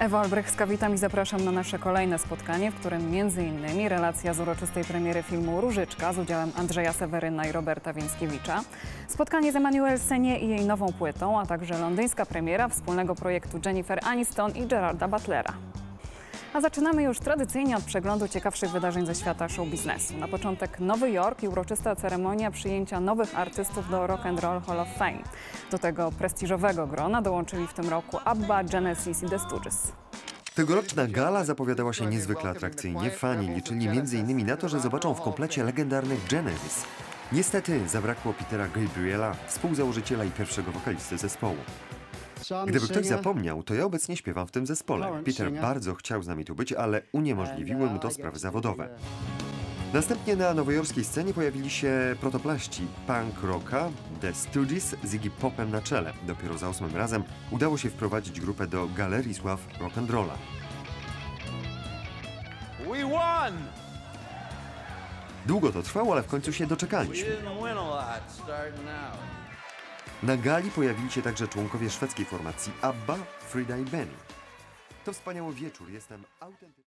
Ewa Albrechtska, witam i zapraszam na nasze kolejne spotkanie, w którym m.in. relacja z uroczystej premiery filmu Różyczka z udziałem Andrzeja Seweryna i Roberta Więckiewicza, spotkanie z Emmanuel Senie i jej nową płytą, a także londyńska premiera wspólnego projektu Jennifer Aniston i Gerarda Butlera. A zaczynamy już tradycyjnie od przeglądu ciekawszych wydarzeń ze świata show biznesu. Na początek Nowy Jork i uroczysta ceremonia przyjęcia nowych artystów do Rock and Roll Hall of Fame. Do tego prestiżowego grona dołączyli w tym roku ABBA, Genesis i The Stooges. Tegoroczna gala zapowiadała się niezwykle atrakcyjnie. Fani liczyli m.in. na to, że zobaczą w komplecie legendarnych Genesis. Niestety zabrakło Petera Gabriela, współzałożyciela i pierwszego wokalisty zespołu. Gdyby ktoś zapomniał, to ja obecnie śpiewam w tym zespole. Peter bardzo chciał z nami tu być, ale uniemożliwiły mu to sprawy zawodowe. Następnie na nowojorskiej scenie pojawili się protoplaści punk rocka, The Stooges z Iggy Popem na czele. Dopiero za ósmym razem udało się wprowadzić grupę do Galerii Sław Rock'n'Rolla. We won! Długo to trwało, ale w końcu się doczekaliśmy. Na gali pojawili się także członkowie szwedzkiej formacji ABBA, Frida i Benny. To wspaniały wieczór, jestem autentycznie...